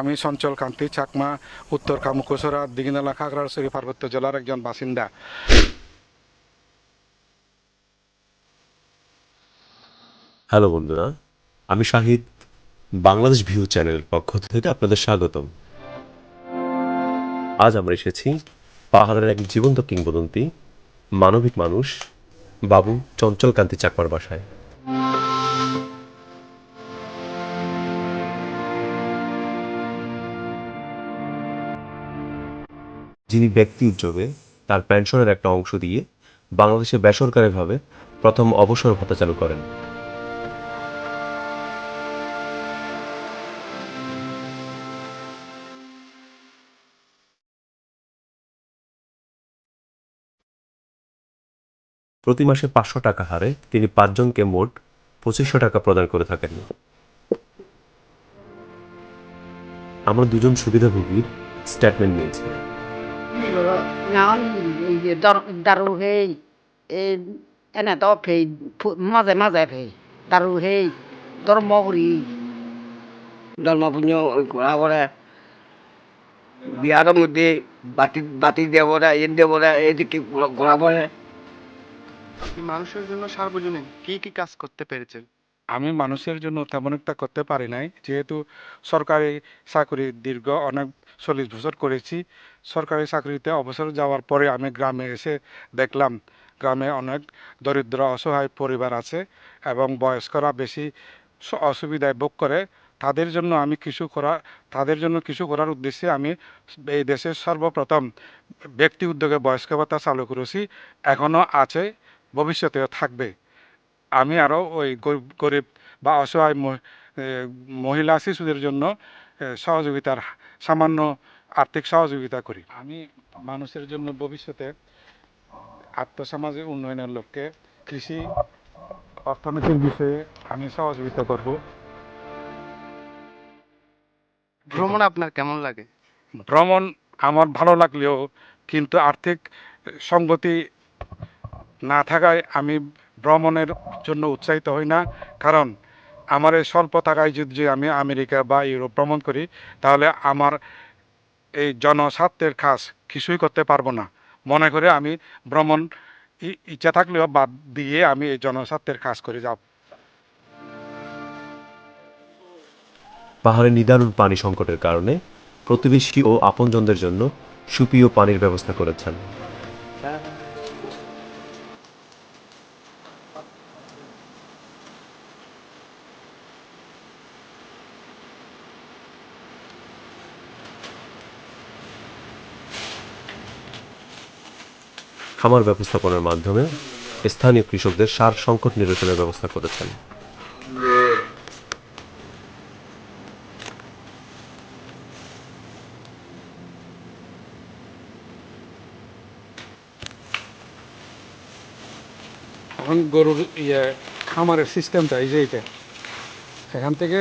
আমি সঞ্চল কান্তি, চাকমা, উত্তর কামুকসরা দিঘিনালা খাগড়াছড়ি পার্বত্য জেলার একজন বাসিন্দা। হ্যালো বন্ধুরা, আমি শাহিদ, বাংলাদেশ ভিউ চ্যানেলের পক্ষ থেকে আপনাদের স্বাগতম। আজ আমরা এসেছি পাহাড়ের এক জীবন্ত কিংবদন্তি, মানবিক মানুষ, বাবু চঞ্চল কান্তি চাকমার বাসায়। যিনি ব্যক্তি উদ্যোগে তার পেনশনের একটা অংশ দিয়ে বাংলাদেশে বেসরকারিভাবে প্রথম অবসর ভাতা চালু করেন। প্রতি মাসে পাঁচশো টাকা হারে তিনি পাঁচজনকে মোট পঁচিশশো টাকা প্রদান করে থাকেন। আমরা দুজন সুবিধাভোগীর স্টেটমেন্ট নিয়েছি he e ena to phe maze maze phe daru he dor mogri ধর্ম পুণ্য পরে বিয়ার মধ্যে বাতি বাতি দেব না এর দেব না এদিকে আপনি মানুষের জন্য সার্বজনীন কি কি কাজ করতে পেরেছেন আমি মানুষের জন্য তেমন একটা করতে পারি নাই। যেহেতু সরকারি চাকরি দীর্ঘ অনেক চল্লিশ বছর করেছি। সরকারি চাকরিতে অবসর যাওয়ার পরে আমি গ্রামে এসে দেখলাম, গ্রামে অনেক দরিদ্র, অসহায় পরিবার আছে এবং বয়স্করা বেশি অসুবিধায় ভোগ করে। তাদের জন্য আমি কিছু করা, তাদের জন্য কিছু করার উদ্দেশ্যে আমি এই দেশের সর্বপ্রথম ব্যক্তি উদ্যোগে বয়স্ক ভাতা চালু করেছি। এখনও আছে, ভবিষ্যতেও থাকবে। আমি আরও ওই গরিব বা অসহায় মহিলা শিশুদের জন্য সহযোগিতার সামান্য আর্থিক সহযোগিতা করি। আমি মানুষের জন্য ভবিষ্যতে আত্মসামাজিক উন্নয়নের লক্ষ্যে কৃষি অর্থনীতির বিষয়ে আমি সহযোগিতা করব। ভ্রমণ আপনার কেমন লাগে? ভ্রমণ আমার ভালো লাগলেও কিন্তু আর্থিক সঙ্গতি না থাকায় আমি ভ্রমণের জন্য উৎসাহিত হই না। কারণ আমার এই স্বল্প টাকায় যদি আমি আমেরিকা বা ইউরোপ ভ্রমণ করি, তাহলে আমার এই জনস্বার্থের কাজ কিছুই করতে পারব না। মনে করে আমি ভ্রমণ ইচ্ছা থাকলেও বাদ দিয়ে আমি এই জনস্বার্থের কাজ করে যাব পাহাড়ে নিদারুণ পানি সংকটের কারণে প্রতিবেশী ও আপনজনদের জন্য সুপেয় পানির ব্যবস্থা করেছেন। খামার ব্যবস্থাপনার মাধ্যমে স্থানীয় কৃষকদের সার সংকট নিরসনের ব্যবস্থা করেছেন। এখন গরুর ইয়ে খামারের সিস্টেমটা এই যে এইটা। এখান থেকে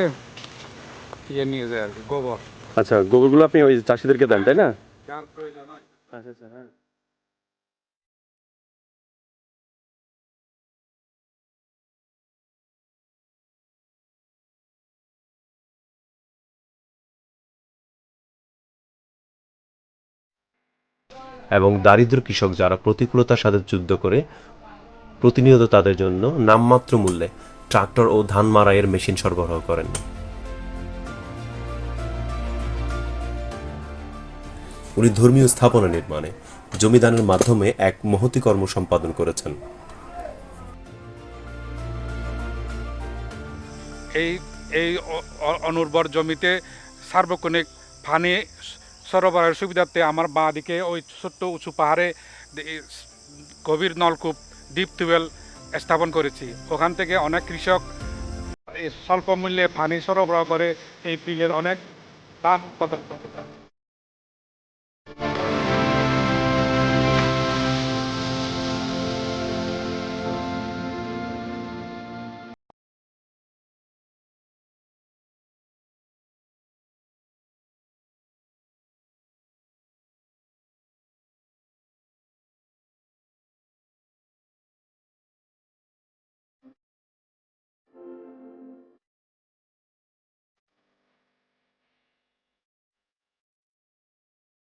ইয়ে নিয়ে যায় আর কি গোবর। আচ্ছা গোবরগুলো আপনি ওই চাষিদেরকে দেন তাই না? হয়। আচ্ছা আচ্ছা হ্যাঁ। এবং দারিদ্র কৃষক যারা প্রতিকূলতার সাথে যুদ্ধ করে, প্রতিনিয়ত তাদের জন্য নামমাত্র মূল্যে ট্রাক্টর ও ধান মারাইয়ের মেশিন সরবরাহ করেন। উনি ধর্মীয় স্থাপনা নির্মাণে জমিদানের মাধ্যমে এক মহতি কর্ম সম্পাদন করেছেন। এই এই অনুর্বর জমিতে সার্বক্ষণিক পানি সরবরাহের সুবিধার্থে আমার বাঁ দিকে ওই ছোট্ট উঁচু পাহাড়ে গভীর নলকূপ ডিপ টিউবওয়েল স্থাপন করেছি ওখান থেকে অনেক কৃষক স্বল্প মূল্যে পানি সরবরাহ করে এই পিলের অনেক পারে।